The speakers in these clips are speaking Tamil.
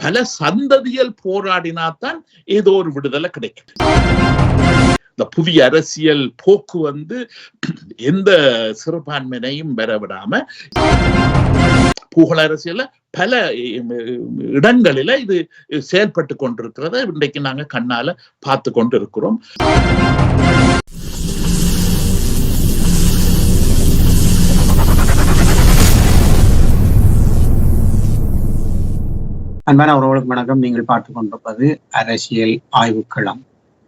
பல சந்ததியல் போராடினாத்தான் ஏதோ ஒரு விடுதலை கிடைக்கும். இந்த புதிய அரசியல் போக்கு வந்து எந்த சிறுபான்மையினையும் பெற விடாம புகழ அரசியல பல இடங்களில இது செயல்பட்டு கொண்டிருக்கிறத இன்றைக்கு நாங்க கண்ணால பார்த்து கொண்டு இருக்கிறோம் அன்பான உறவுகளுக்கு வணக்கம். நீங்கள் பார்த்துக் கொண்டிருப்பது அரசியல் ஆய்வுக்களம்.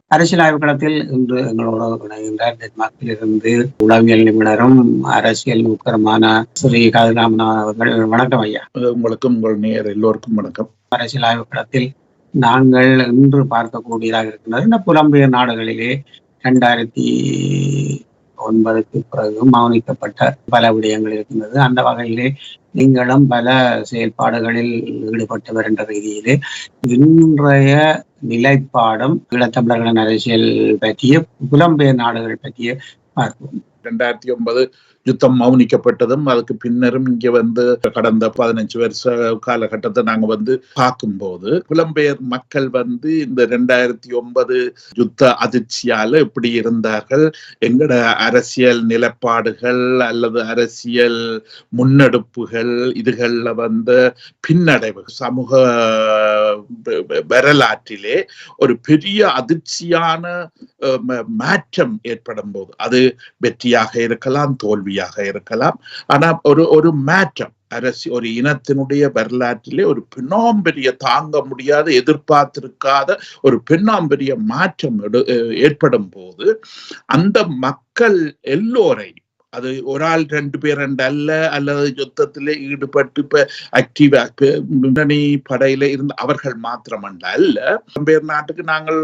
அரசியல் ஆய்வுக்களத்தில் இன்று எங்களோட இணைகின்றார் டென்மார்க்கில் இருந்து உளவியல் நிபுணரும் அரசியல் நூக்கரமான ஸ்ரீ கதிராமன் அவர்கள். வணக்கம் ஐயா. உங்களுக்கும் உங்கள் நேர் எல்லோருக்கும் வணக்கம். அரசியல் ஆய்வுக்களத்தில் நாங்கள் இன்று பார்க்கக்கூடியதாக இருக்கின்றது. இந்த புலம்பெயர் நாடுகளிலே இரண்டாயிரத்தி ஒன்பதுக்கு பிறகு மௌனிக்கப்பட்ட பல விடயங்கள் இருக்கின்றது. அந்த வகையிலே நீங்களும் பல செயல்பாடுகளில் ஈடுபட்டு வருகின்ற ரீதியிலே இன்றைய நிலைப்பாடும் ஈழத்தமிழர்களின் அரசியல் பற்றிய புலம்பெயர் நாடுகள் பற்றிய பார்ப்போம். இரண்டாயிரத்தி ஒன்பது யுத்தம் மௌனிக்கப்பட்டதும் அதுக்கு பின்னரும் இங்க வந்து கடந்த பதினஞ்சு வருஷ காலகட்டத்தை நாங்க வந்து பார்க்கும்போது புலம்பெயர் மக்கள் வந்து இந்த ரெண்டாயிரத்தி ஒன்பது யுத்த அதிர்ச்சியால எப்படி இருந்தார்கள் எங்கட அரசியல் நிலப்பாடுகள் அல்லது அரசியல் முன்னெடுப்புகள் இதுகள்ல வந்த பின்னடைவு சமூக வரலாற்றிலே ஒரு பெரிய அதிர்ச்சியான மாற்றம் ஏற்படும் போது அது வெற்றியாக இருக்கலாம் தோல்வி கேள்வியாக இருக்கலாம். ஆனா ஒரு ஒரு மாற்றம் அரசு ஒரு இனத்தினுடைய வரலாற்றிலே ஒரு பெண்ணாம்பெரிய தாங்க முடியாத எதிர்பார்த்திருக்காத ஒரு பெண்ணாம்பெரிய மாற்றம் ஏற்படும் போது அந்த மக்கள் எல்லோரையும் அது ஒரு ஆள் ரெண்டு பேர் ரெண்டு அல்ல அல்லது யுத்தத்தில் ஈடுபட்டு இப்ப ஆக்டிவா முன்னணி படையில இருந்த அவர்கள் மாத்திரமல்ல அல்ல. பேர் நாட்டுக்கு நாங்கள்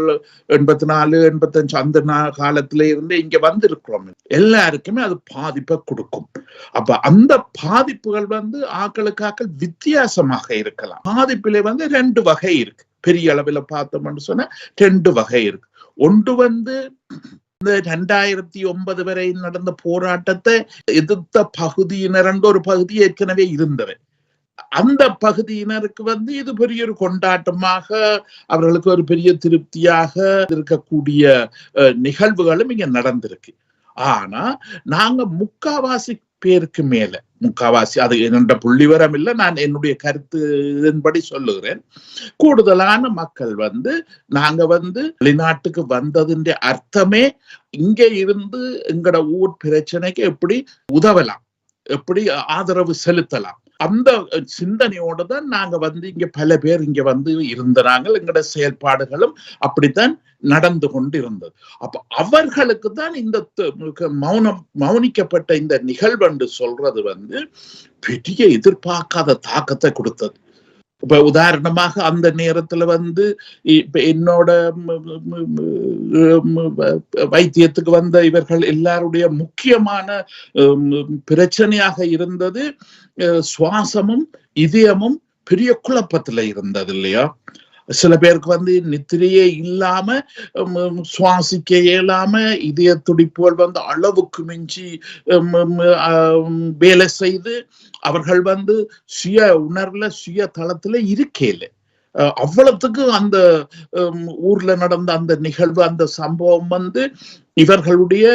எண்பத்தி நாலு எண்பத்தஞ்சு அந்த காலத்துல இருந்து இங்க வந்திருக்கிறோம். எல்லாருக்குமே அது பாதிப்பை கொடுக்கும். அப்ப அந்த பாதிப்புகள் வந்து ஆக்களுக்கு ஆக்கள் வித்தியாசமாக இருக்கலாம். பாதிப்பிலே வந்து ரெண்டு வகை இருக்கு. பெரிய அளவில் பார்த்தோம்னு சொன்னா ரெண்டு வகை இருக்கு. ஒன்று வந்து ரெண்டாயிரத்தி ஒன்பது வரை நடந்த போராட்டத்தை எதிர்த்த பகுதியினர் ஒரு பகுதி ஏற்கனவே இருந்தவர் அந்த பகுதியினருக்கு வந்து இது பெரிய ஒரு கொண்டாட்டமாக அவர்களுக்கு ஒரு பெரிய திருப்தியாக இருக்கக்கூடிய நிகழ்வுகளும் இங்க நடந்திருக்கு. ஆனா நாங்க முக்காவாசி பேருக்கு மேல. முக்காவாசி அது என்னோட புள்ளிவரம் இல்லை நான் என்னுடைய கருத்து இதன்படி சொல்லுகிறேன். கூடுதலான மக்கள் வந்து நாங்க வந்து வெளிநாட்டுக்கு வந்ததுன்ற அர்த்தமே இங்க இருந்து எங்கட ஊர் பிரச்சனைக்கு எப்படி உதவலாம். எப்படி ஆதரவு செலுத்தலாம். அந்த சிந்தனையோடு தான் நாங்க வந்து இங்க பல பேர் இங்க வந்து இருந்தாங்க எங்களோட செயல்பாடுகளும் அப்படித்தான் நடந்து கொண்டு இருந்தது அப்ப அவர்களுக்கு தான் இந்த மௌனம் மௌனிக்கப்பட்ட இந்த நிகழ்வு என்று சொல்றது வந்து பெரிய எதிர்பார்க்காத தாக்கத்தை கொடுத்தது. இப்ப உதாரணமாக அந்த நேரத்துல வந்து இப்ப என்னோட வைத்தியத்துக்கு வந்த இவர்கள் எல்லாருடைய முக்கியமான பிரச்சனையாக இருந்தது சுவாசமும் இதயமும் பெரிய குழப்பத்துல இருந்தது இல்லையா? சில பேருக்கு வந்து நித்திரையே இல்லாம சுவாசிக்க இயலாம இதய துடிப்புகள் வந்து அளவுக்கு மிஞ்சி வேலை செய்து அவர்கள் வந்து சுய உணர்வுல சுய தளத்துல இருக்கேல. அவ்வளவுக்கு அந்த ஊர்ல நடந்த அந்த நிகழ்வு அந்த சம்பவம் வந்து இவர்களுடைய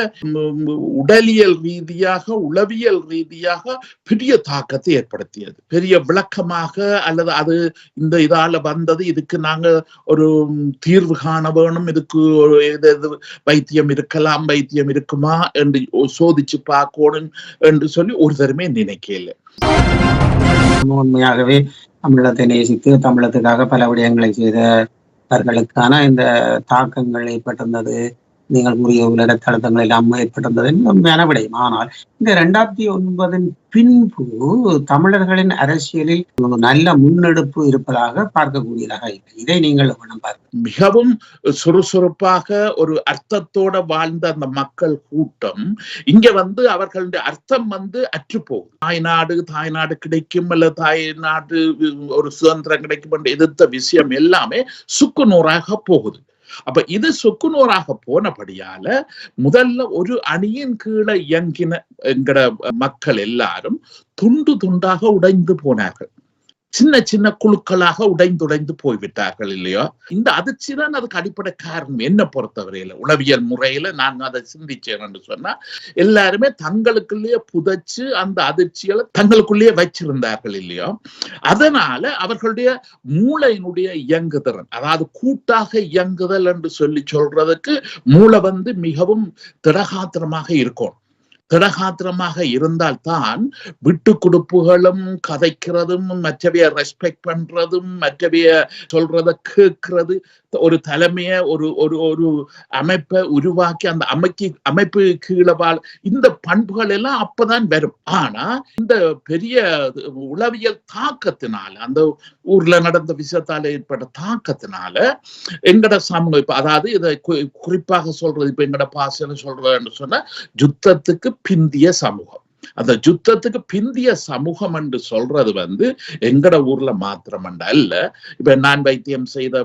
உடலியல் ரீதியாக உளவியல் ரீதியாக பெரிய தாக்கத்தை ஏற்படுத்தியது. பெரிய விளக்கமாக அல்லது அது இந்த இதால வந்தது இதுக்கு நாங்க ஒரு தீர்வு காண வேணும் இதுக்கு வைத்தியம் இருக்கலாம் வைத்தியம் இருக்குமா என்று சோதிச்சு பார்க்கணும் என்று சொல்லி ஒரு தருமே நினைக்கல. உண்மையாகவே தமிழத்தை நேசித்து தமிழத்துக்காக பல விடயங்களை செய்தவர்களுக்கான இந்த தாக்கங்கள் ஏற்பட்டிருந்தது. நீங்கள் கூறிய உலகத்தழுத்தங்கள் எல்லாம் ஏற்பட்டிருந்தது உண்மையான விடயம் ஆனால் இந்த இரண்டாயிரத்தி ஒன்பதின் பின்பு தமிழர்களின் அரசியலில் நல்ல முன்னெடுப்பு இருப்பதாக பார்க்கக்கூடியதாக இல்லை. இதை நீங்கள் மிகவும் சுறுசுறுப்பாக ஒரு அர்த்தத்தோட வாழ்ந்த அந்த மக்கள் கூட்டம் இங்க வந்து அவர்களுடைய அர்த்தம் வந்து அற்றுப்போகுது. தாய்நாடு தாய்நாடு கிடைக்கும் அல்ல தாய்நாடு ஒரு சுதந்திரம் கிடைக்கும் என்று எதிர்த்த விஷயம் எல்லாமே சுக்கு நூறாக போகுது. அப்ப இது சொக்குநூறாக போனபடியால முதல்ல ஒரு அணியின் கீழே இயங்கின எங்கட மக்கள் எல்லாரும் துண்டு துண்டாக உடைந்து போனார்கள். சின்ன சின்ன குழுக்களாக உடைந்துடைந்து போய்விட்டார்கள் இல்லையோ? இந்த அதிர்ச்சி தான் அதுக்கு அடிப்படை காரணம். என்ன பொறுத்தவரையில? உளவியல் முறையில நான் அதை சிந்திச்சேன் சொன்னா எல்லாருமே தங்களுக்குள்ளேயே புதைச்சு அந்த அதிர்ச்சிகளை தங்களுக்குள்ளேயே வச்சிருந்தார்கள் இல்லையோ? அதனால அவர்களுடைய மூளையினுடைய இயங்குதிறன் அதாவது கூட்டாக இயங்குதல் என்று சொல்லி சொல்றதுக்கு மூளை வந்து மிகவும் திடகாத்திரமாக இருக்கும். திடகாத்திரமாக இருந்தால்தான் விட்டு கொடுப்புகளும் கதைக்கிறதும் மற்றவைய ரெஸ்பெக்ட் பண்றதும் மற்றவைய சொல்றத கேட்கிறது. ஒரு தலைமைய ஒரு ஒரு ஒரு அமைப்பை உருவாக்கி அந்த அமைக்கு அமைப்பு கீழே வாழ் இந்த பண்புகள் எல்லாம் அப்பதான் வரும். ஆனா இந்த பெரிய உளவியல் தாக்கத்தினால அந்த ஊர்ல நடந்த விஷயத்தால ஏற்பட்ட தாக்கத்தினால எங்கட சமூகம் இப்ப அதாவது இதை குறிப்பாக சொல்றது இப்ப எங்கட பாசன சொல்றதுன்னு சொன்னா யுத்தத்துக்கு பிந்திய சமூகம். அந்த யுத்தத்துக்கு பிந்திய சமூகம் என்று சொல்றது வந்து எங்கட ஊர்ல மாத்திரம் அல்ல இப்ப நான் வைத்தியம் செய்த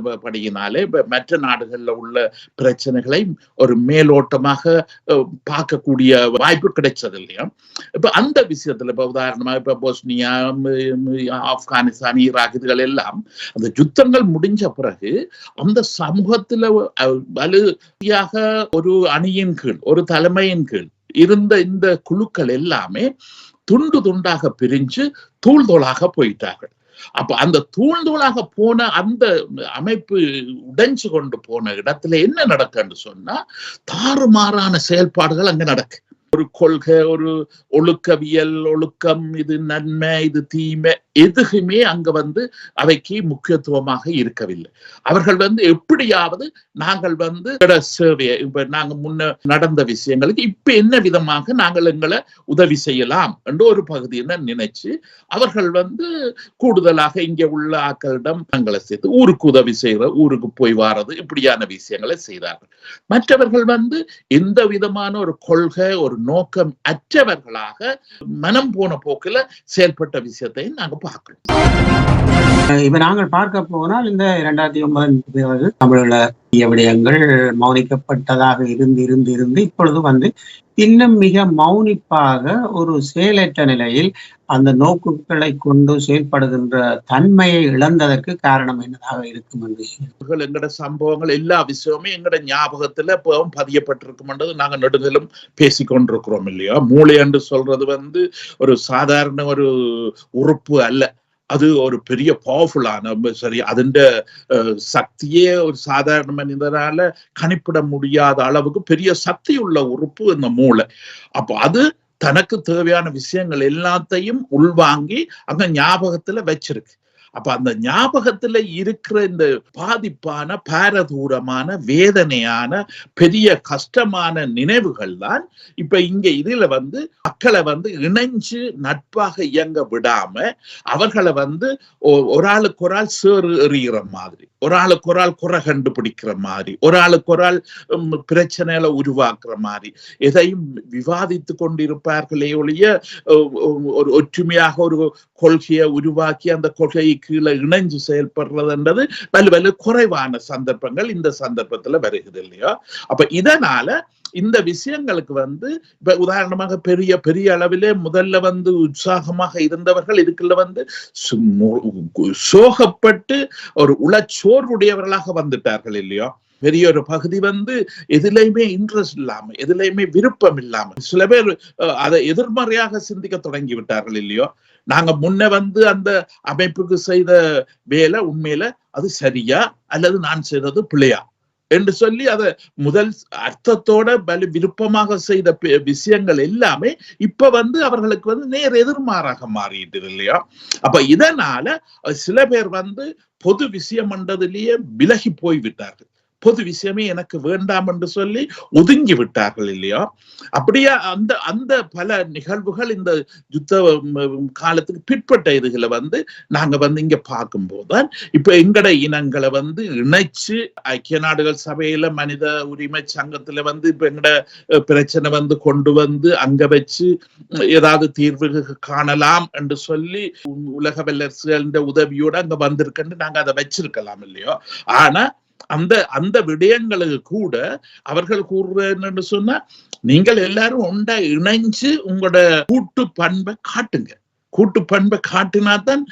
இப்ப மற்ற நாடுகள்ல உள்ள பிரச்சனைகளை ஒரு மேலோட்டமாக பார்க்கக்கூடிய வாய்ப்பு கிடைச்சது இல்லையா இப்ப அந்த விஷயத்துல இப்ப உதாரணமா இப்ப போஸ்னியா ஆப்கானிஸ்தான் ஈராக் இதுகள் எல்லாம் அந்த யுத்தங்கள் முடிஞ்ச பிறகு அந்த சமூகத்துல அஹ், வலுயாக ஒரு அணியின் கீழ் ஒரு தலைமையின் கீழ் இருந்த இந்த குழுக்கள் எல்லாமே துண்டு துண்டாக பிரிஞ்சு தூள் தூளாக போயிட்டார்கள். அப்ப அந்த தூள் தூளாக போன அந்த அமைப்பு உடைஞ்சு கொண்டு போன இடத்துல என்ன நடக்குன்னு சொன்னா தாறுமாறான செயல்பாடுகள் அங்க நடக்கு. ஒரு கொள்கை ஒரு ஒழுக்கவியல் ஒழுக்கம் இது நன்மை இது தீமை எதுவுமே அங்க வந்து அவைக்கு முக்கியத்துவமாக இருக்கவில்லை. அவர்கள் வந்து எப்படியாவது நாங்கள் வந்து சேவை இப்ப நாங்க முன்ன நடந்த விஷயங்களுக்கு இப்ப என்ன விதமாக நாங்கள் எங்களை உதவி செய்யலாம் என்று ஒரு பகுதியினர் நினைச்சு அவர்கள் வந்து கூடுதலாக இங்க உள்ள ஆக்களிடம் தங்களை சேர்த்து ஊருக்கு உதவி செய்யற ஊருக்கு போய் வாரது இப்படியான விஷயங்களை செய்தார்கள். மற்றவர்கள் வந்து எந்த விதமான ஒரு கொள்கை ஒரு நோக்கம் அற்றவர்களாக மனம் போன போக்கில் செயல்பட்ட விஷயத்தை நாங்க பார்க்கிறோம் இப்ப நாங்கள் பார்க்க போனால் இந்த இரண்டாயிரத்தி ஒன்பது பிறகு விடயங்கள் மௌனிக்கப்பட்டதாக இருந்து இருந்து இருந்து இப்பொழுது வந்து இன்னும் மிக மௌனிப்பாக ஒரு செயலற்ற நிலையில் அந்த நோக்குகளை கொண்டு செயல்படுகின்ற தன்மையை இழந்ததற்கு காரணம் என்னதாக இருக்கும் என்று எங்களோட சம்பவங்கள் எல்லா விஷயமுமே எங்களோட ஞாபகத்துல இப்பவும் பதியப்பட்டிருக்கும்ன்றது நாங்க நெடுதலும் பேசிக்கொண்டிருக்கிறோம் இல்லையா? மூளை என்று சொல்றது வந்து ஒரு சாதாரண ஒரு உறுப்பு அல்ல. அது ஒரு பெரிய பவர்ஃபுல்லான சரி அதிண்ட அஹ், சக்தியே ஒரு சாதாரண மனிதனால கணிப்பிட முடியாத அளவுக்கு பெரிய சக்தி உள்ள உறுப்பு இந்த மூளை. அப்போ அது தனக்கு தேவையான விஷயங்கள் எல்லாத்தையும் உள்வாங்கி அந்த ஞாபகத்துல வச்சிருக்கு. அப்ப அந்த ஞாபகத்துல இருக்கிற இந்த பாதிப்பான பாரதூரமான வேதனையான பெரிய கஷ்டமான நினைவுகள் தான் இப்ப இங்க இதுல வந்து மக்களை வந்து இணைஞ்சு நட்பாக இயங்க விடாம அவர்களை வந்து ஒரு ஆளுக்கு ஒரு ஆள் சேறு எறிகிற மாதிரி ஒரு ஆளுக்கு ஒரு ஆள் குறை கண்டுபிடிக்கிற மாதிரி ஒரு ஆளுக்கு ஒரு ஆள் உம், உருவாக்குற மாதிரி எதையும் விவாதித்து கொண்டிருப்பார்களே ஒழிய ஒரு ஒற்றுமையாக ஒரு கொள்கையை உருவாக்கி அந்த கொள்கையை கீழே இணைஞ்சு செயல்படுறதுன்றது வலு வலு குறைவான சந்தர்ப்பங்கள் இந்த சந்தர்ப்பத்துல வருகிறது இல்லையா? அப்ப இதனால இந்த விஷயங்களுக்கு வந்து இப்ப உதாரணமாக பெரிய பெரிய அளவிலே முதல்ல வந்து உற்சாகமாக இருந்தவர்கள் இதுக்குள்ள வந்து சு- மு- சோகப்பட்டு ஒரு உளச்சோர்வுடையவர்களாக வந்துட்டார்கள் இல்லையா? பெரிய ஒரு பகுதி வந்து எதுலையுமே இன்ட்ரெஸ்ட் இல்லாம எதுலையுமே விருப்பம் இல்லாம. சில பேர் அதை எதிர்மறையாக சிந்திக்க தொடங்கி விட்டார்கள் இல்லையோ? நாங்க முன்ன வந்து அந்த அமைப்புக்கு செய்த வேலை உண்மையில அது சரியா? அல்லது நான் செய்தது பிள்ளையா என்று சொல்லி அதை முதல் அர்த்தத்தோட பல விருப்பமாக செய்த விஷயங்கள் எல்லாமே இப்ப வந்து அவர்களுக்கு வந்து நேர் எதிர்மாறாக மாறிட்டு இல்லையா? அப்ப இதனால சில பேர் வந்து பொது விஷயம் என்றதிலேயே விலகி போய் விட்டார்கள் பொது விஷயமே எனக்கு வேண்டாம் என்று சொல்லி ஒதுங்கி விட்டார்கள் இல்லையோ? அப்படியே அந்த அந்த பல நிகழ்வுகள் இந்த யுத்த காலத்துக்கு பிற்பட்ட இதுகளை வந்து நாங்க வந்து இங்க பார்க்கும்போதுதான் இப்ப எங்கட இனங்களை வந்து இணைச்சு ஐக்கிய நாடுகள் சபையில மனித உரிமை சங்கத்துல வந்து இப்ப எங்கட பிரச்சனை வந்து கொண்டு வந்து அங்க வச்சு ஏதாவது தீர்வு காணலாம் என்று சொல்லி உலக வல்லரசுகளின் உதவியோட அங்க வந்திருக்குன்னு நாங்க அதை வச்சிருக்கலாம் இல்லையோ? ஆனா அந்த அந்த விடயங்களுக்கு கூட அவர்கள் கூறுறது என்னன்னு சொன்னா நீங்கள் எல்லாரும் ஒண்டா இணைஞ்சு உங்களோட கூட்டு பண்பை காட்டுங்க. கூட்டு பண்பை காட்டினாதான்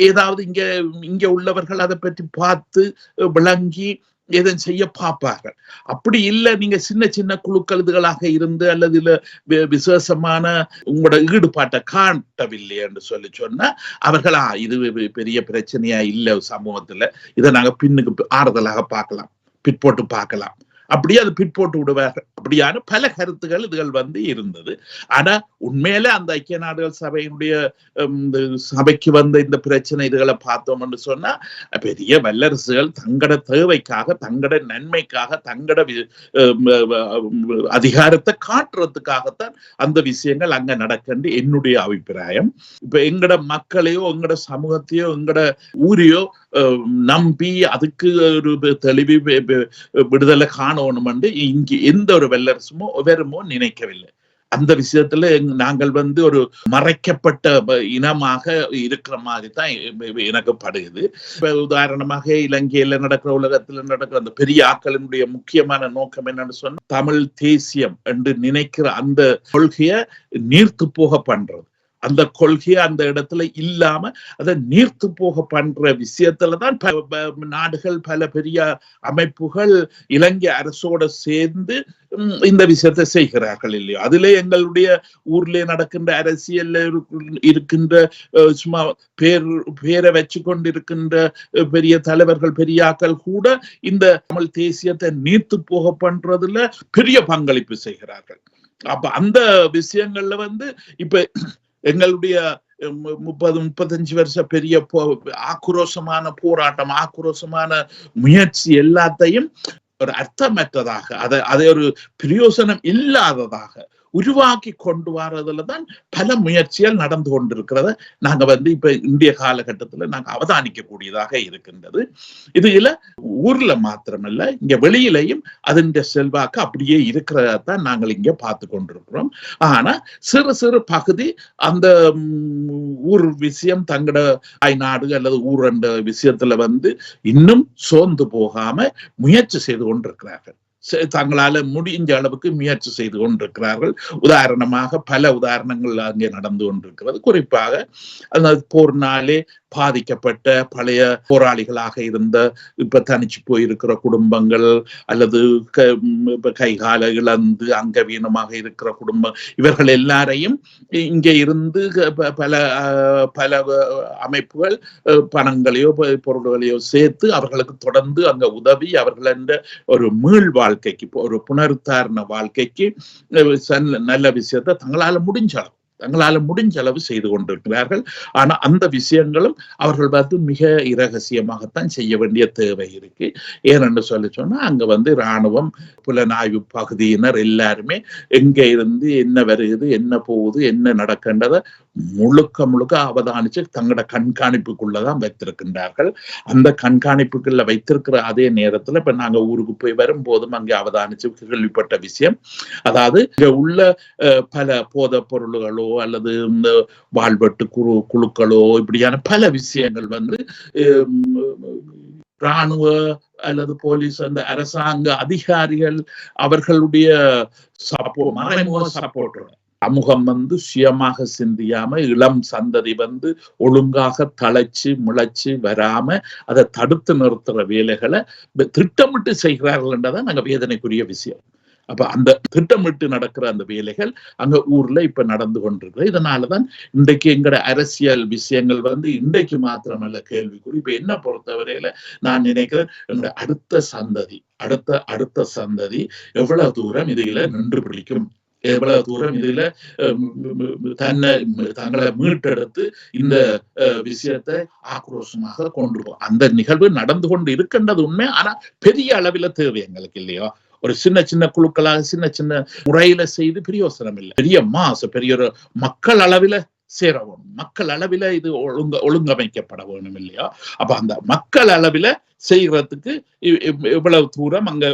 ஏதாவது இங்க இங்க உள்ளவர்கள் அதை பற்றி பார்த்து விளங்கி எதுவும் செய்ய பார்ப்பார்கள்? அப்படி இல்லை நீங்க சின்ன சின்ன குழுக்கழுதுகளாக இருந்து அல்லது இல்ல வி- விசேஷமான உங்களோட ஈடுபாட்டை காட்டவில்லை என்று சொல்லி சொன்னா அவர்கள் "ஆ, இது பெரிய பிரச்சனையா இல்லை சமூகத்துல. இதை நாங்க பின்னுக்கு ஆறுதலாக பார்க்கலாம். பிற்போட்டு பார்க்கலாம். அப்படியே அது பிற்போட்டு விடுவார்கள். அப்படியான பல கருத்துகள் இதுகள் வந்து இருந்தது. ஆனா உண்மையில அந்த ஐக்கிய நாடுகள் சபையினுடைய இந்த சபைக்கு வந்த இந்த பிரச்சனை இதுகளை பார்த்தோம் என்று சொன்னா பெரிய வல்லரசுகள் தங்கட தேவைக்காக தங்கட நன்மைக்காக தங்கட அதிகாரத்தை காட்டுறதுக்காகத்தான் அந்த விஷயங்கள் அங்க நடக்கின்ற என்னுடைய அபிப்பிராயம். இப்ப எங்கட மக்களையோ எங்கட சமூகத்தையோ எங்கட ஊரையோ நம்பி அதுக்கு ஒரு தெளிவு விடுதலை காணணும் என்று இங்கு எந்த ஒரு வல்லரசுமோ வெறுமோ நினைக்கவில்லை. அந்த விஷயத்துல நாங்கள் வந்து ஒரு மறைக்கப்பட்ட இனமாக இருக்கிற மாதிரி தான் எனக்கு படுகுது உதாரணமாக இலங்கையில நடக்கிற உலகத்துல நடக்கிற அந்த பெரிய ஆக்களினுடைய முக்கியமான நோக்கம் என்னன்னு சொன்னா தமிழ் தேசியம் என்று நினைக்கிற அந்த கொள்கையை நீர்த்து போக பண்றது. அந்த கொள்கையை அந்த இடத்துல இல்லாம அதை நீர்த்து போக பண்ற விஷயத்துலதான் தான் நாடுகள் பல பெரிய அமைப்புகள் இலங்கை அரசோட சேர்ந்து இந்த விஷயத்தை செய்கிறார்கள் இல்லையோ. அதுல எங்களுடைய ஊர்ல நடக்கின்ற அரசியல்ல இருக்கின்ற சும்மா பேர் பேரை வச்சு கொண்டிருக்கின்ற பெரிய தலைவர்கள் பெரியாக்கள் கூட இந்த தமிழ் தேசியத்தை நீர்த்து போக பண்றதுல பெரிய பங்களிப்பு செய்கிறார்கள். அப்ப அந்த விஷயங்கள்ல வந்து இப்ப எங்களுடைய முப்பது முப்பத்தஞ்சு வருஷ பெரிய போ ஆக்ரோஷமான போராட்டம் ஆக்ரோஷமான முயற்சி எல்லாத்தையும் ஒரு அர்த்தமற்றதாக அதை அதை ஒரு பிரயோசனம் இல்லாததாக உருவாக்கி கொண்டு வர்றதுல தான் பல முயற்சிகள் நடந்து கொண்டிருக்கிறத. நாங்க வந்து இப்ப இந்திய காலகட்டத்துல நாங்க அவதானிக்க கூடியதாக இருக்கின்றது. இதுல ஊர்ல மாத்திரமல்ல இங்க வெளியிலையும் அதன் செல்வாக்கு அப்படியே இருக்கிறதான் நாங்கள் இங்க பார்த்து கொண்டிருக்கிறோம். ஆனா சிறு சிறு பகுதி அந்த ஊர் விஷயம் தங்கட நாடு அல்லது ஊர் என்ற விஷயத்துல வந்து இன்னும் சோர்ந்து போகாம முயற்சி செய்து கொண்டிருக்கிறார்கள். தங்களால முடிஞ்ச அளவுக்கு முயற்சி செய்து கொண்டிருக்கிறார்கள். உதாரணமாக பல உதாரணங்கள் அங்கே நடந்து கொண்டிருக்கிறது. குறிப்பாக அந்த போர்னாலே பாதிக்கப்பட்ட பழைய போராளிகளாக இருந்த இப்ப தனிச்சு போயிருக்கிற குடும்பங்கள் அல்லது க- கைகால இழந்து அங்கவீனமாக இருக்கிற குடும்பம் இவர்கள் எல்லாரையும் இங்கே இருந்து பல பல அமைப்புகள் பணங்களையோ பொருள்களையோ சேர்த்து அவர்களுக்கு தொடர்ந்து அங்க உதவி அவர்கள் ஒரு மீள் வாழ்க்கைக்கு ஒரு புனருத்தாரண வாழ்க்கைக்கு நல்ல விஷயத்தை தங்களால முடிஞ்ச அளவு தங்களால் முடிஞ்ச அளவு செய்து கொண்டிருக்கிறார்கள். ஆனா அந்த விஷயங்களும் அவர்கள் வந்து மிக இரகசியமாகத்தான் செய்ய வேண்டிய தேவை இருக்கு. ஏனென்று சொல்லி சொன்னா அங்க வந்து இராணுவம் புலனாய்வு பகுதியினர் எல்லாருமே எங்க இருந்து என்ன வருகுது என்ன போகுது என்ன நடக்கின்றதை முழுக்க முழுக்க அவதானிச்சு தங்களோட கண்காணிப்புக்குள்ளதான் வைத்திருக்கின்றார்கள். அந்த கண்காணிப்புக்குள்ள வைத்திருக்கிற அதே நேரத்துல இப்ப நாங்க ஊருக்கு போய் வரும்போதும் அங்கே அவதானிச்சு கேள்விப்பட்ட விஷயம். அதாவது இங்க உள்ள அஹ், பல போதைப் பொருள்களோ அல்லது இந்த வாழ்வெட்டு குழு குழுக்களோ இப்படியான பல விஷயங்கள் வந்து இராணுவ அல்லது போலீஸ் அந்த அரசாங்க அதிகாரிகள் அவர்களுடைய சப்போ மறைமுக சப்போர்ட் சமூகம் வந்து சுயமாக சிந்தியாம இளம் சந்ததி வந்து ஒழுங்காக தழைச்சு முளைச்சு வராம அதை தடுத்து நிறுத்துற வேலைகளை திட்டமிட்டு செய்கிறார்கள் என்றதான் நாங்க வேதனைக்குரிய விஷயம். அப்ப அந்த திட்டமிட்டு நடக்கிற அந்த வேலைகள் அங்க ஊர்ல இப்ப நடந்து கொண்டிருக்கு இதனாலதான் இன்றைக்கு எங்கட அரசியல் விஷயங்கள் வந்து இன்றைக்கு மாத்திரமல்ல கேள்விக்குறி. இப்ப என்ன பொறுத்தவரையில நான் நினைக்கிறேன் எங்களோட அடுத்த சந்ததி அடுத்த அடுத்த சந்ததி எவ்வளவு தூரம் இதுல நின்று பிடிக்கும்? எவ்வளவு தூரம் இதுல தன்னை தங்களை மீட்டெடுத்து இந்த விஷயத்தை ஆக்ரோஷமாக கொண்டு போகும் அந்த நிகழ்வு நடந்து கொண்டு இருக்கின்றது உண்மை. ஆனா பெரிய அளவில் தேவை எங்களுக்கு இல்லையோ. ஒரு சின்ன சின்ன குழுக்களாக சின்ன சின்ன முறையில செய்து பிரயோசனம் இல்லை. பெரிய மாசு பெரிய ஒரு மக்கள் அளவில சேர வேணும். மக்கள் அளவில இது ஒழுங்க ஒழுங்கமைக்கப்பட வேணும் இல்லையா. அப்ப அந்த மக்கள் அளவில செய்யறதுக்கு இவ்வளவு தூரம் அங்க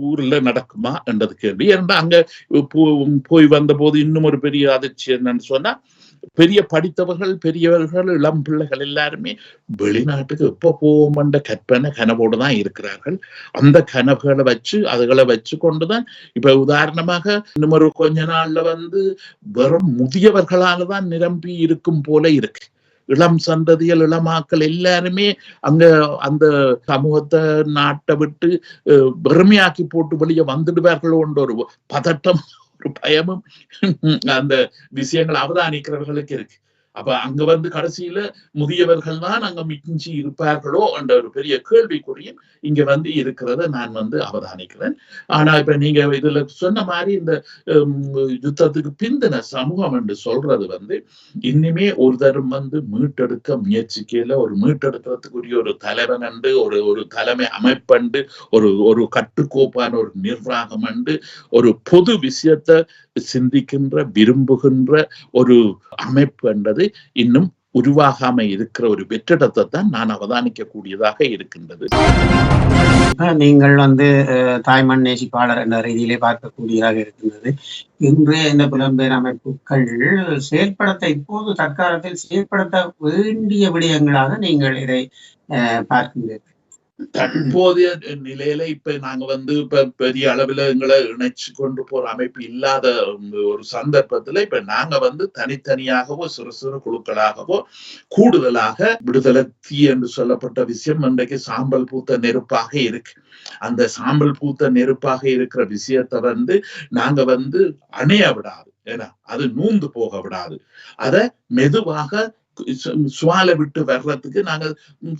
ஊர்ல நடக்குமா என்றது கேள்வி. ஏன்னா அங்க போ- போய் வந்த போது இன்னும் ஒரு பெரிய அதிர்ச்சி என்னன்னு சொன்னா பெரிய படித்தவர்கள் பெரியவர்கள் இளம் பிள்ளைகள் எல்லாருமே வெளிநாட்டுக்கு எப்ப போவோம்ன்ற கற்பனை கனவோடு தான் இருக்கிறார்கள். அந்த கனவுகளை வச்சு அதுகளை வச்சு கொண்டுதான் இப்ப உதாரணமாக இன்னும் ஒரு கொஞ்ச நாள்ல வந்து வெறும் முதியவர்களால தான் நிரம்பி இருக்கும் போல இருக்கு. இளம் சந்ததிகள் இளமாக்கள் எல்லாருமே அங்க அந்த சமூகத்தை நாட்டை விட்டு அஹ், வெறுமையாக்கி போட்டு வெளியே வந்துடுவார்களோன்ற ஒரு பதட்டம் ஒரு பயமும் அந்த விஷயங்கள் அவதானிக்கிறவர்களுக்கு இருக்கு. அப்ப அங்க வந்து கடைசியில முதியவர்கள் தான் அங்க மிஞ்சி இருப்பார்களோ என்ற ஒரு பெரிய கேள்விக்குறியும் இங்க வந்து இருக்கிறத நான் வந்து அவதானிக்கிறேன். ஆனா இப்ப நீங்க இதுல சொன்ன மாதிரி இந்த யுத்தத்துக்கு பிந்தின சமூகம் என்று சொல்றது வந்து இன்னுமே ஒரு தரம் வந்து மீட்டெடுக்க முயற்சிக்கையில ஒரு மீட்டெடுக்கிறதுக்குரிய ஒரு தலைவன் அண்டு ஒரு ஒரு தலைமை அமைப்பண்டு ஒரு ஒரு கட்டுக்கோப்பான ஒரு நிர்வாகம் அண்டு ஒரு பொது விஷயத்தை சிந்திக்கின்ற விரும்புகின்ற ஒரு அமைப்பு என்றது இன்னும் உருவாகாம இருக்கிற ஒரு வெற்றிடத்தை தான் நான் அவதானிக்க கூடியதாக இருக்கின்றது நீங்கள் வந்து அஹ், தாய்மண் நேசிப்பாளர் என்ற ரீதியிலே பார்க்கக்கூடியதாக இருக்கின்றது. இன்றைய இந்த புலம்பெயர் அமைப்புகள் செயற்படுத்த இப்போது தற்காலத்தில் செயல்படுத்த வேண்டிய விடயங்களாக நீங்கள் இதை அஹ், பார்க்கின்றீர்கள். தற்போதைய நிலையில இப்ப நாங்க வந்து இப்ப பெரிய அளவுல எங்களை இணைச்சு கொண்டு போற அமைப்பு இல்லாத ஒரு சந்தர்ப்பத்துல இப்ப நாங்க வந்து தனித்தனியாகவோ சிறு சிறு குழுக்களாகவோ கூடுதலாக விடுதலை தீ என்று சொல்லப்பட்ட விஷயம் இன்றைக்கு சாம்பல் பூத்த நெருப்பாக இருக்கு. அந்த சாம்பல் பூத்த நெருப்பாக இருக்கிற விஷயத்தை வந்து நாங்க வந்து அணைய விடாது. ஏன்னா அது நூந்து போக விடாது. அத மெதுவாக சுவாலை விட்டு வர்றதுக்கு நாங்கள்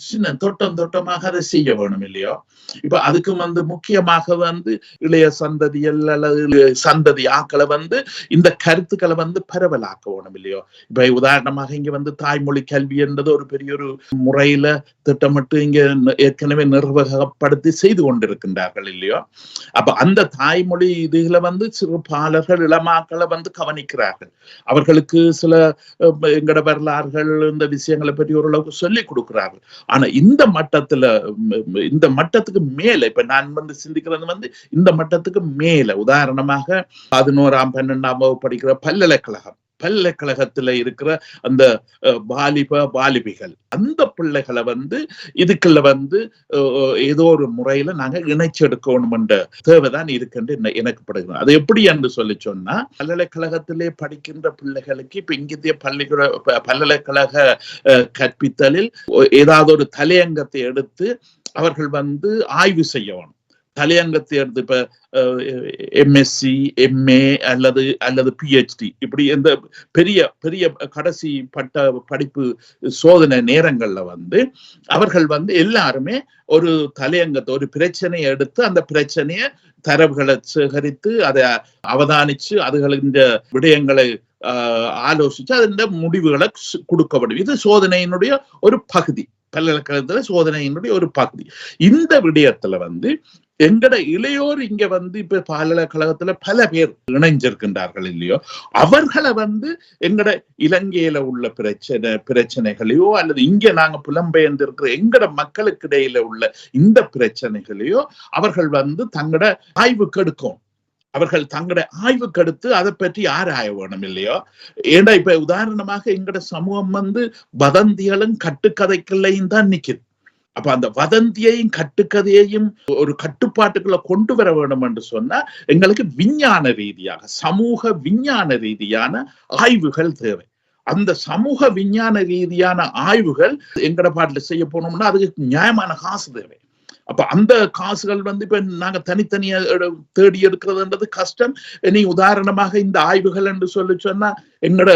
சின்ன தோட்டம் தோட்டமாக அதை செய்ய வேணும் இல்லையோ? இப்ப அதுக்கு வந்து முக்கியமாக வந்து இளைய சந்ததிகள் அல்லது சந்ததி ஆக்களை வந்து இந்த கருத்துக்களை வந்து பரவலாக்க வேணும் இல்லையோ? இப்ப உதாரணமாக இங்க வந்து தாய்மொழி கல்வி என்றது ஒரு பெரிய ஒரு முறையில திட்டமிட்டு இங்க ஏற்கனவே நிர்வாகப்படுத்தி செய்து கொண்டிருக்கின்றார்கள் இல்லையோ? அப்ப அந்த தாய்மொழி இதுல வந்து சிறுபாலர்கள் இளமாக்களை வந்து கவனிக்கிறார்கள். அவர்களுக்கு சில எங்கட வரலாறுகள் இந்த விஷயங்களை பற்றி ஓரளவுக்கு சொல்லி கொடுக்கிறார்கள் ஆனா இந்த மட்டத்துல இந்த மட்டத்துக்கு மேல இப்ப நான் வந்து சிந்திக்கிறது வந்து இந்த மட்டத்துக்கு மேல. உதாரணமாக பதினோராம் பன்னெண்டாம் வகுப்பு படிக்கிற பல்கலைக்கழகம். பல்கலைக்கழகத்துல இருக்கிற அந்த வாலிப வாலிபிகள். அந்த பிள்ளைகளை வந்து இதுக்குள்ள வந்து ஏதோ ஒரு முறையில நாங்க இணைச்செடுக்கணும் என்ற தேவைதான் இருக்குன்னு என்ன- எனக்கு அது எப்படி என்று சொல்லி சொன்னா பல்கலைக்கழகத்திலே படிக்கின்ற பிள்ளைகளுக்கு இப்ப இங்கிந்திய பள்ளிக்கூட பல்கலைக்கழக அஹ், கற்பித்தலில் ஏதாவது ஒரு தலையங்கத்தை எடுத்து அவர்கள் வந்து ஆய்வு செய்யணும். தலையங்கத்தை எடுத்து இப்ப எம்எஸ்சி எம்ஏ அல்லது அல்லது பிஹெச்டி இப்படி இந்த பெரிய பெரிய கடைசி பட்ட படிப்பு சோதனை நேரங்கள்ல வந்து அவர்கள் வந்து எல்லாருமே ஒரு தலையங்கத்தை ஒரு பிரச்சனையை எடுத்து அந்த பிரச்சனையை தரவுகளை சேகரித்து அதை அவதானிச்சு அதுகளின் விடயங்களை ஆஹ், ஆலோசிச்சு அதன் முடிவுகளை கொடுக்க கொடுக்கப்படும் இது சோதனையினுடைய ஒரு பகுதி. பல்கலைக்கழகத்துல சோதனையினுடைய ஒரு பகுதி. இந்த விடயத்துல வந்து எங்கட இளையோர் இங்க வந்து இப்ப பல்கலைக்கழகத்துல பல பேர் இணைஞ்சிருக்கின்றார்கள் இல்லையோ? அவர்களை வந்து எங்கட இலங்கையில உள்ள பிரச்சனை பிரச்சனைகளையோ அல்லது இங்க நாங்க புலம்பெயர்ந்து இருக்கிற எங்கட மக்களுக்கு இடையில உள்ள இந்த பிரச்சனைகளையோ அவர்கள் வந்து தங்கட ஆய்வுக்கு எடுக்கும் அவர்கள் தங்கட ஆய்வுக்கு எடுத்து அதை பற்றி ஆராய வேணும் இல்லையோ? ஏன்னா இப்ப உதாரணமாக எங்கட சமூகம் வந்து வதந்திகளும் கட்டுக்கதைகளையும் தான் நிக்குது. அப்ப அந்த வதந்தியையும் கட்டுக்கதையையும் ஒரு கட்டுப்பாட்டுக்குள்ள கொண்டு வர வேண்டும் என்று சொன்னா எங்களுக்கு விஞ்ஞான ரீதியாக சமூக விஞ்ஞான ரீதியான ஆய்வுகள் தேவை. அந்த சமூக விஞ்ஞான ரீதியான ஆய்வுகள் எங்கட பாட்டுல செய்ய போனோம்னா அதுக்கு நியாயமான காசு தேவை. அப்ப அந்த காசுகள் வந்து இப்ப நாங்க தனித்தனியா தேடி எடுக்கிறதுன்றது கஷ்டம். நீ உதாரணமாக இந்த ஆய்வுகள் என்று சொல்லி சொன்னா எங்கட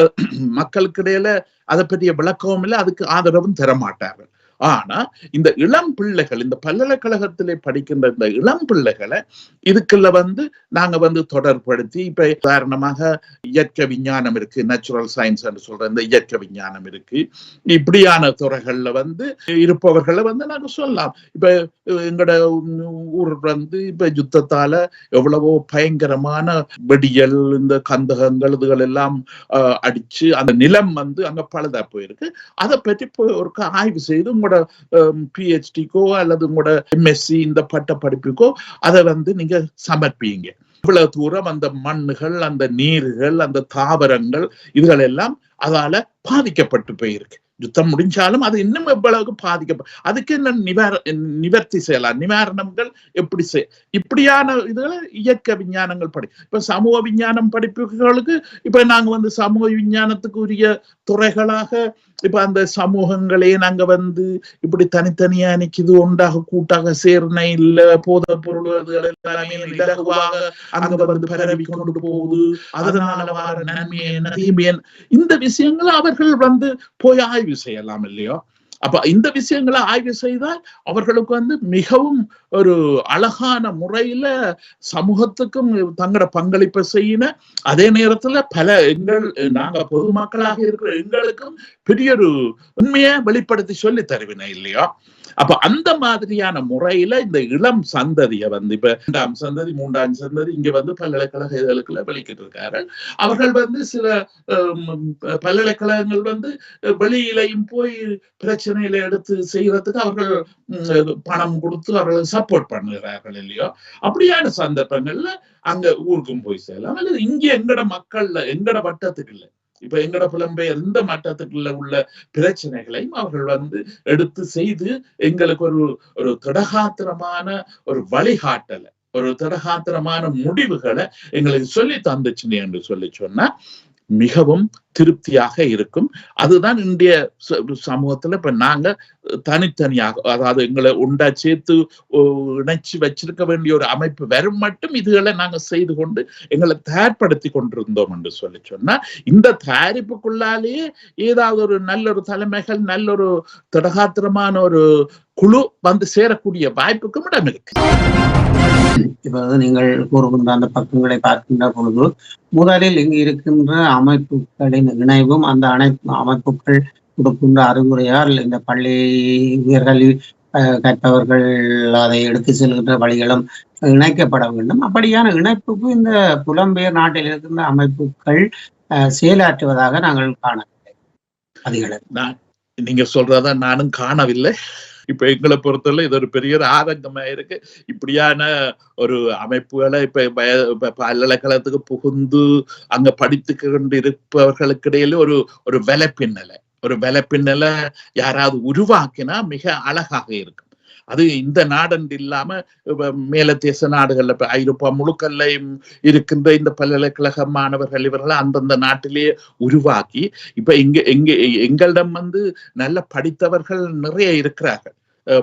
மக்களுக்கு இடையில அதை பற்றிய விளக்கமும் இல்லை அதுக்கு ஆதரவும் தர மாட்டார்கள் ஆனா இந்த இளம் பிள்ளைகள் இந்த பல்கலைக்கழகத்திலே படிக்கின்ற இந்த இளம் பிள்ளைகளை இதுக்குள்ள வந்து நாங்க வந்து தொடர்படுத்தி இப்ப உதாரணமாக இயற்கை விஞ்ஞானம் இருக்கு நேச்சுரல் சயின்ஸ் என்று சொல்ற இந்த இயற்கை விஞ்ஞானம் இருக்கு. இப்படியான துறைகள்ல வந்து இருப்பவர்களை வந்து நாங்க சொல்லலாம். இப்ப எங்கட ஊர் வந்து இப்ப யுத்தத்தால எவ்வளவோ பயங்கரமான வெடியல் இந்த கந்தகங்கள் இதுகள் எல்லாம் அடிச்சு அந்த நிலம் வந்து அங்க பழுதா போயிருக்கு. அதை பற்றி ஒரு ஆய்வு செய்து உங்களோட உங்களோட um, பிஹெச்டிக்கோ அல்லது உங்களோட எம்எஸ்சி இந்த பட்ட படிப்புக்கோ அதை வந்து நீங்க சமர்ப்பீங்க இவ்வளவு தூரம் அந்த மண்ணுகள் அந்த நீர்கள் அந்த தாவரங்கள் இதுகள் எல்லாம் அதால பாதிக்கப்பட்டு போயிருக்கு. யுத்தம் முடிஞ்சாலும் அது இன்னும் எவ்வளவு பாதிக்கப்படும் அதுக்கு என்ன நிவார நிவர்த்தி செய்யலாம்? நிவாரணங்கள் எப்படி செய்ய இப்படியான இதுகளை இயற்கை விஞ்ஞானங்கள் படி இப்ப சமூக விஞ்ஞானம் படிப்புகளுக்கு இப்ப நாங்க வந்து சமூக விஞ்ஞானத்துக்கு உரிய துறைகளாக இப்ப அந்த சமூகங்களே நாங்க வந்து இப்படி தனித்தனியா நிக்குது ஒன்றாக கூட்டாக சேர்னை இல்ல போத பொருள் எல்லாமே இலகுவாக அங்க வந்து பரவி கொண்டு போகுது. அதனால வர நன்மை என்ன இந்த விஷயங்களை அவர்கள் வந்து போய் ஆய்வு செய்யலாம் இல்லையோ? அப்ப இந்த விஷயங்களை ஆய்வு செய்தால் அவர்களுக்கு வந்து மிகவும் ஒரு அழகான முறையில சமூகத்துக்கும் தங்களோட பங்களிப்பை செய்யின. அதே நேரத்துல பல எங்கள் நாங்க பொதுமக்களாக இருக்கிற எங்களுக்கும் பெரிய ஒரு உண்மையை வெளிப்படுத்தி சொல்லி தருவின இல்லையா? அப்ப அந்த மாதிரியான முறையில இந்த இளம் சந்ததியை வந்து இப்ப இரண்டாம் சந்ததி மூன்றாம் சந்ததி இங்க வந்து பல்கலைக்கழக இதழுக்குள்ள வெளிக்கிட்டு இருக்காரு அவர்கள் வந்து சில பல்கலைக்கழகங்கள் வந்து வெளியிலையும் போய் பிரச்சனையில எடுத்து செய்யறதுக்கு அவர்கள் பணம் கொடுத்து அவர்கள் சப்போர்ட் பண்ணுகிறார்கள் இல்லையோ? அப்படியான சந்தர்ப்பங்கள்ல அங்க ஊருக்கும் போய் சேரலாம். அல்லது இங்க எங்கட மக்கள்ல எங்கட வட்டத்துக்கு இல்லை. இப்ப எங்கட புலம்பெயர் இந்த மட்டத்துக்குள்ள உள்ள பிரச்சனைகளையும் அவர்கள் வந்து எடுத்து செய்து எங்களுக்கு ஒரு ஒரு திடகாத்திரமான ஒரு வழிகாட்டலை ஒரு திடகாத்திரமான முடிவுகளை எங்களுக்கு சொல்லி தந்துச்சுன்னு என்று சொல்லி சொன்னா மிகவும் திருப்தியாக இருக்கும். அதுதான் இந்திய சமூகத்துல இப்ப நாங்க தனித்தனியாக அதாவது எங்களை உண்டா சேர்த்து இணைச்சு வச்சிருக்க வேண்டிய ஒரு அமைப்பு வரும் மட்டும் இதுகளை நாங்க செய்து கொண்டு எங்களை தயார்படுத்தி கொண்டிருந்தோம் என்று சொல்லி சொன்னா இந்த தயாரிப்புக்குள்ளாலேயே ஏதாவது ஒரு நல்ல ஒரு தலைமைகள் நல்ல ஒரு திடகாத்திரமான ஒரு குழு வந்து சேரக்கூடிய வாய்ப்புக்கும் இடம் இருக்கு. இப்போது நீங்கள் கூறுகின்ற அந்த பக்கங்களை பார்க்கின்ற பொழுது முதலில் இங்கு இருக்கின்ற அமைப்புகளின் இணைவும் அந்த அனைத்து அமைப்புகள் கொடுக்கின்ற அறிவுரையால் இந்த பள்ளி உயர்கள் கற்பவர்கள் அதை எடுத்து செல்கின்ற வழிகளும் இணைக்கப்பட வேண்டும். அப்படியான இணைப்புக்கு இந்த புலம்பெயர் நாட்டில் இருக்கின்ற அமைப்புகள் செயலாற்றுவதாக நாங்கள் காணவில்லை. அதிகளவு. நீங்க சொல்றதா நானும் காணவில்லை. இப்ப எங்களை பொறுத்தவரை இது ஒரு பெரிய ஒரு ஆதங்கமா இருக்கு. இப்படியான ஒரு அமைப்புகளை இப்ப பல்கலைக்கழகத்துக்கு புகுந்து அங்க படித்து கொண்டு இருப்பவர்களுக்கு இடையில ஒரு ஒரு விலைப்பின்னலை ஒரு விலைப்பின்னலை யாராவது உருவாக்கினா மிக அழகாக இருக்கும். அது இந்த நாடன்று இல்லாம மேல தேச நாடுகள்ல ஐரோப்பா முழுக்கல்லையும் இருக்கின்ற இந்த பல்கலைக்கழக மாணவர்கள் இவர்கள் அந்தந்த நாட்டிலேயே உருவாக்கி இப்ப இங்க எங்க எங்களிடம் வந்து நல்ல படித்தவர்கள் நிறைய இருக்கிறார்கள்.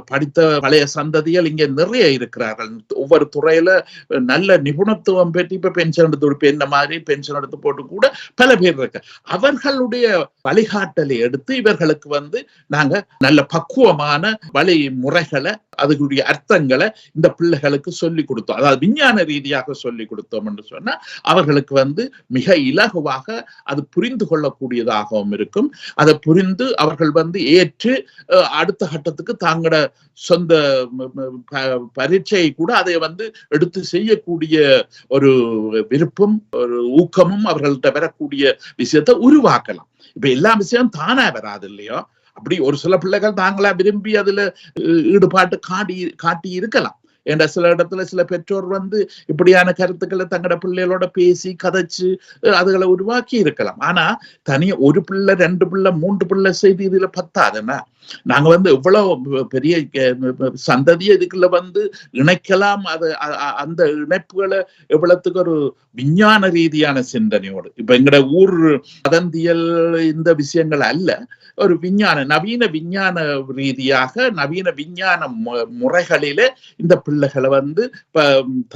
படித்த பழைய சந்ததிகள் இங்க நிறைய இருக்கிறார்கள். ஒவ்வொரு துறையில நல்ல நிபுணத்துவம் பெற்று இப்ப பென்ஷன் எடுத்து கொடுப்பு என்ன மாதிரி பென்ஷன் எடுத்து போட்டு கூட பல பேர் இருக்கு. அவர்களுடைய வழிகாட்டலை எடுத்து இவர்களுக்கு வந்து நாங்க நல்ல பக்குவமான வழிமுறைகளை அதுக்குரிய அர்த்தங்களை இந்த பிள்ளைகளுக்கு சொல்லி கொடுத்தோம். அதாவது விஞ்ஞான ரீதியாக சொல்லி கொடுத்தோம் என்று சொன்னா அவர்களுக்கு வந்து மிக இலகுவாக அது புரிந்து கொள்ளக்கூடியதாகவும் இருக்கும். அதை புரிந்து அவர்கள் வந்து ஏற்று அடுத்த கட்டத்துக்கு தாங்களோட சொந்த பரீட்சையை கூட அதை வந்து எடுத்து செய்யக்கூடிய ஒரு விருப்பம் ஒரு ஊக்கமும் அவர்கள்ட்ட வரக்கூடிய விஷயத்தை உருவாக்கலாம். இப்ப எல்லா விஷயம் தானா வராது இல்லையோ? அப்படி ஒரு சில பிள்ளைகள் தாங்களா விரும்பி அதுல ஈடுபாட்டு காட்டி காட்டி இருக்கலாம் என்ற சில இடத்துல சில பெற்றோர் வந்து இப்படியான கருத்துக்களை தங்களோட பிள்ளைகளோட பேசி கதைச்சு அதுகளை உருவாக்கி இருக்கலாம். ஆனா தனியா ஒரு பிள்ளை ரெண்டு பிள்ளை மூன்று பிள்ளை செய்து இதுல பத்தாதுன்னா நாங்க வந்து எவ்வளவு பெரிய சந்ததியை இதுக்குள்ள வந்து இணைக்கலாம். அது அந்த இணைப்புகளை எவ்வளவுக்கு ஒரு விஞ்ஞான ரீதியான சிந்தனையோடு. இப்ப எங்கட ஊர் வதந்தியல் இந்த விஷயங்கள் அல்ல. ஒரு விஞ்ஞான நவீன விஞ்ஞான ரீதியாக நவீன விஞ்ஞான முறைகளிலே இந்த பிள்ளைகளை வந்து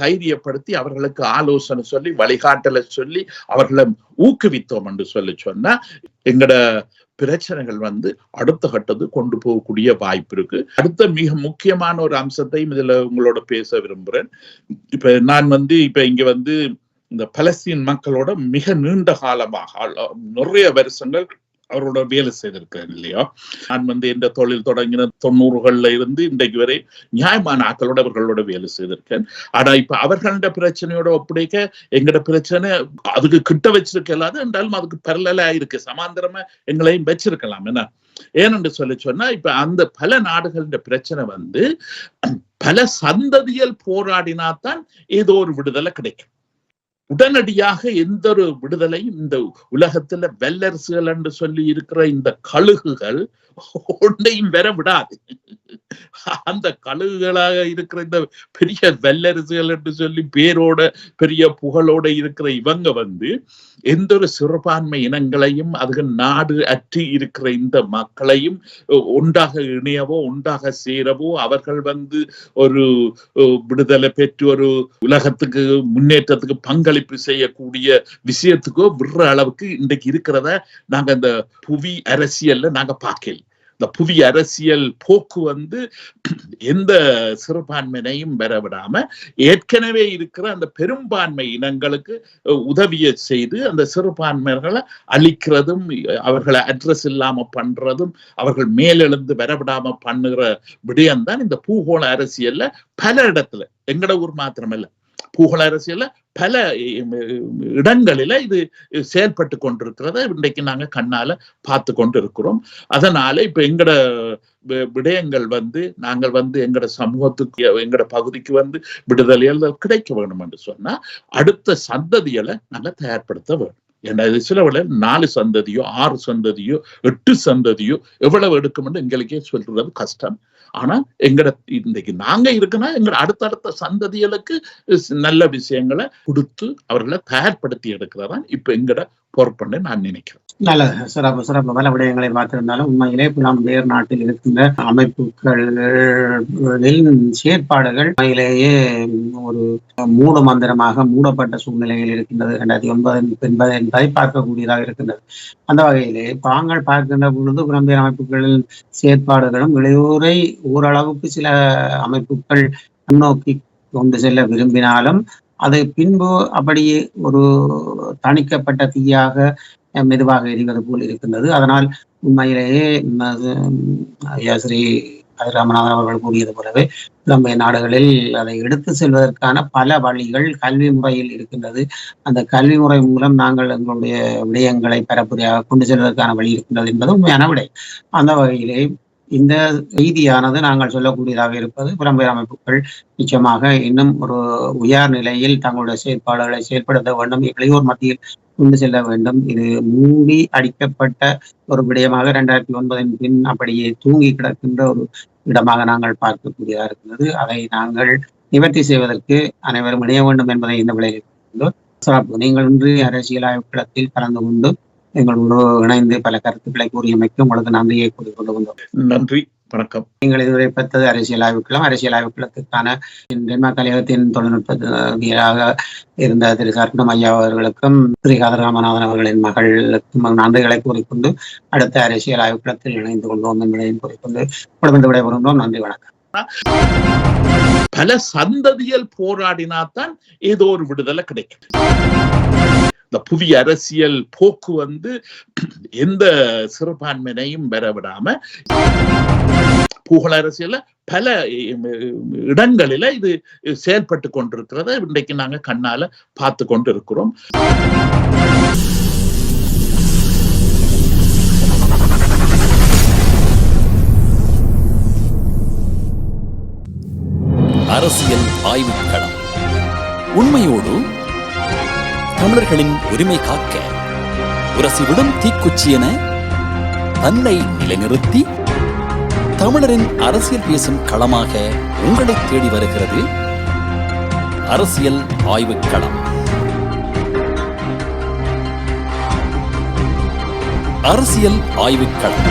தைரியப்படுத்தி அவர்களுக்கு ஆலோசனை சொல்லி வழிகாட்டலை சொல்லி அவர்களை ஊக்குவித்தோம் என்று சொல்லி சொன்னா எங்களோட பிரச்சனைகள் வந்து அடுத்த கட்டத்து கொண்டு போகக்கூடிய வாய்ப்பு இருக்கு. அடுத்த மிக முக்கியமான ஒரு அம்சத்தையும் இதுல உங்களோட பேச விரும்புறேன். இப்ப நான் வந்து இப்ப இங்க வந்து இந்த பலஸ்தீன் மக்களோட மிக நீண்ட காலமாக நிறைய வருஷங்கள் அவரோட வேலை செய்திருக்கிறேன் இல்லையா? நான் வந்து எந்த தொழில் தொடங்கின தொண்ணூறுகள்ல இருந்து இன்றைக்கு வரை நியாயமான ஆக்களோட அவர்களோட வேலை செய்திருக்கேன் ஆனா இப்ப அவர்களோட பிரச்சனையோட ஒப்படைக்க எங்கட பிரச்சனை அதுக்கு கிட்ட வச்சிருக்கலாது என்றாலும் அதுக்கு பரலலா இருக்கு. சமாந்தரமா எங்களையும் வச்சிருக்கலாம் என்ன? ஏனென்று சொல்லி சொன்னா இப்ப அந்த பல நாடுகளின் பிரச்சனை வந்து பல சந்ததியல் போராடினாத்தான் ஏதோ ஒரு விடுதலை கிடைக்கும். உடனடியாக எந்த ஒரு விடுதலையும் இந்த உலகத்துல வெல்லரசுகள் என்று சொல்லி இருக்கிற இந்த கழுகுகள் ஒன்றையும் பெற விடாது. அந்த கழுகுகளாக இருக்கிற இந்த பெரிய வெல்லரசுகள் என்று சொல்லி பேரோட பெரிய புகழோட இருக்கிற இவங்க வந்து எந்த ஒரு சிறுபான்மை இனங்களையும் அதுக்கு நாடு அற்றி இருக்கிற இந்த மக்களையும் ஒன்றாக இணையவோ ஒன்றாக சேரவோ அவர்கள் வந்து ஒரு விடுதலை பெற்று ஒரு உலகத்துக்கு முன்னேற்றத்துக்கு பங்களிப்பு செய்யக்கூடிய விஷயத்துக்கோ விடுற அளவுக்கு இன்றைக்கு இருக்கிறத நாங்க இந்த புவி அரசியல்ல நாங்க பார்க்கல. இந்த புவி அரசியல் போக்கு வந்து எந்த சிறுபான்மையினையும் பெற விடாம ஏற்கனவே இருக்கிற அந்த பெரும்பான்மை இனங்களுக்கு உதவியை செய்து அந்த சிறுபான்மையர்களை அழிக்கிறதும் அவர்களை அட்ரஸ் இல்லாம பண்றதும் அவர்கள் மேலெழுந்து வரவிடாம பண்ணுகிற விடயம்தான் இந்த பூகோள அரசியல்ல பல இடத்துல. எங்கட ஊர் மாத்திரமல்ல. பூகோள அரசியல்ல பல இடங்களில இது செயல்பட்டு கொண்டிருக்கிறத இன்றைக்கு நாங்க கண்ணால பார்த்து கொண்டு இருக்கிறோம் அதனால இப்ப எங்கட விடயங்கள் வந்து நாங்கள் வந்து எங்கட சமூகத்துக்கு எங்கட பகுதிக்கு வந்து விடுதலைகள் கிடைக்க வேணும் என்று சொன்னா அடுத்த சந்ததிகளை நாங்க தயார்படுத்த வேணும். ஏன்னா இது நாலு சந்ததியோ ஆறு சந்ததியோ எட்டு சந்ததியோ எவ்வளவு எடுக்கும்னு எங்களுக்கே சொல்றது கஷ்டம். ஆனா எங்கட இன்றைக்கு நாங்க இருக்குன்னா எங்க அடுத்தடுத்த சந்ததிகளுக்கு நல்ல விஷயங்களை கொடுத்து அவர்களை தயார்படுத்தி எடுக்கிறதான் இப்ப எங்கட பொறுப்புன்னு நான் நினைக்கிறேன். நல்லது. சிறப்பு சிறப்பு. பல விடயங்களை பார்த்திருந்தாலும் உண்மையிலே நாம் வேறு நாட்டில் இருக்கின்ற அமைப்புகள் செயற்பாடுகள் உண்மையிலேயே ஒரு மூட மந்திரமாக மூடப்பட்ட சூழ்நிலையில் இருக்கின்றது. இரண்டாயிரத்தி ஒன்பது என்பது என்பதை பார்க்கக்கூடியதாக இருக்கின்றது. அந்த வகையிலே தாங்கள் பார்க்கின்ற பொழுது புலம்பெயர் அமைப்புகளின் செயற்பாடுகளும் இளையோரை ஓரளவுக்கு சில அமைப்புகள் முன்னோக்கி கொண்டு செல்ல விரும்பினாலும் அது பின்பு அப்படியே ஒரு தணிக்கப்பட்ட தீயாக மெதுவாக எரிவது போல் இருக்கின்றது. அதனால் உண்மையிலேயே ஸ்ரீ ராமநாதன் அவர்கள் கூறியது போலவே புலம்பெயர் நாடுகளில் அதை எடுத்து செல்வதற்கான பல வழிகள் கல்வி முறையில் இருக்கின்றது. அந்த கல்வி முறை மூலம் நாங்கள் எங்களுடைய விடயங்களை பரப்புரையாக கொண்டு செல்வதற்கான வழி இருக்கின்றது என்பது உண்மையான விடை. அந்த வகையிலே இந்த செய்தியானது நாங்கள் சொல்லக்கூடியதாக இருப்பது புலம்பெயர் அமைப்புகள் நிச்சயமாக இன்னும் ஒரு உயர் நிலையில் தங்களுடைய செயற்பாடுகளை செயல்படுத்த வேண்டும். இளையோர் மத்தியில் கொண்டு செல்ல வேண்டும். இது மூடி அடிக்கப்பட்ட ஒரு விடயமாக இரண்டாயிரத்தி ஒன்பதின் பின் அப்படியே தூங்கி கிடக்கின்ற ஒரு இடமாக நாங்கள் பார்க்கக்கூடியதாக இருக்கிறது அதை நாங்கள் நிவர்த்தி செய்வதற்கு அனைவரும் இணைய வேண்டும் என்பதை இந்த விளையில் சிறப்பு நீங்கள் இன்று அரசியல் ஆய்வுக்களத்தில் கலந்து கொண்டு எங்களோடு இணைந்து பல கருத்துக்களை கூறியமைக்கு உங்களுக்கு நன்றியை கூறிக்கொண்டு வந்தோம். நன்றி. வணக்கம். நீங்கள் இதுவரை பெற்றது அரசியல் ஆய்வுக்களம் அரசியல் ஆய்வுக்களத்துக்கான டென்மார்க் கழகத்தின் தொழில்நுட்ப இருந்த திரு சர்ணம் ஐயா அவர்களுக்கும் ஸ்ரீ ராமநாதன் அவர்களின் மகளுக்கும் நன்றிகளை கூறிக்கொண்டு அடுத்த அரசியல் ஆய்வுக்களத்தில் இணைந்து கொள்வோம் என்பதையும் கூறிக்கொண்டு குழந்தை விடைபெறுகின்றோம் நன்றி வணக்கம். பல சந்ததியல் போராடினாதான் ஏதோ ஒரு விடுதலை கிடைக்கும். இந்த புதிய அரசியல் போக்கு வந்து எந்த சிறுபான்மையினையும் பெற விடாம புகழ அரசியல்ல பல இடங்களில இது செயல்பட்டு கொண்டிருக்கிறத இன்றைக்கு நாங்க கண்ணால பார்த்து கொண்டு இருக்கிறோம் அரசியல் ஆய்வுக்களம் உண்மையோடு தமிழர்களின் உரிமை காக்க உரசிவிடும் தீக்குச்சி என தன்னை நிலைநிறுத்தி தமிழரின் அரசியல் பேசும் களமாக உங்களை தேடி வருகிறது அரசியல் ஆய்வுக்களம் அரசியல் ஆய்வுக்களம்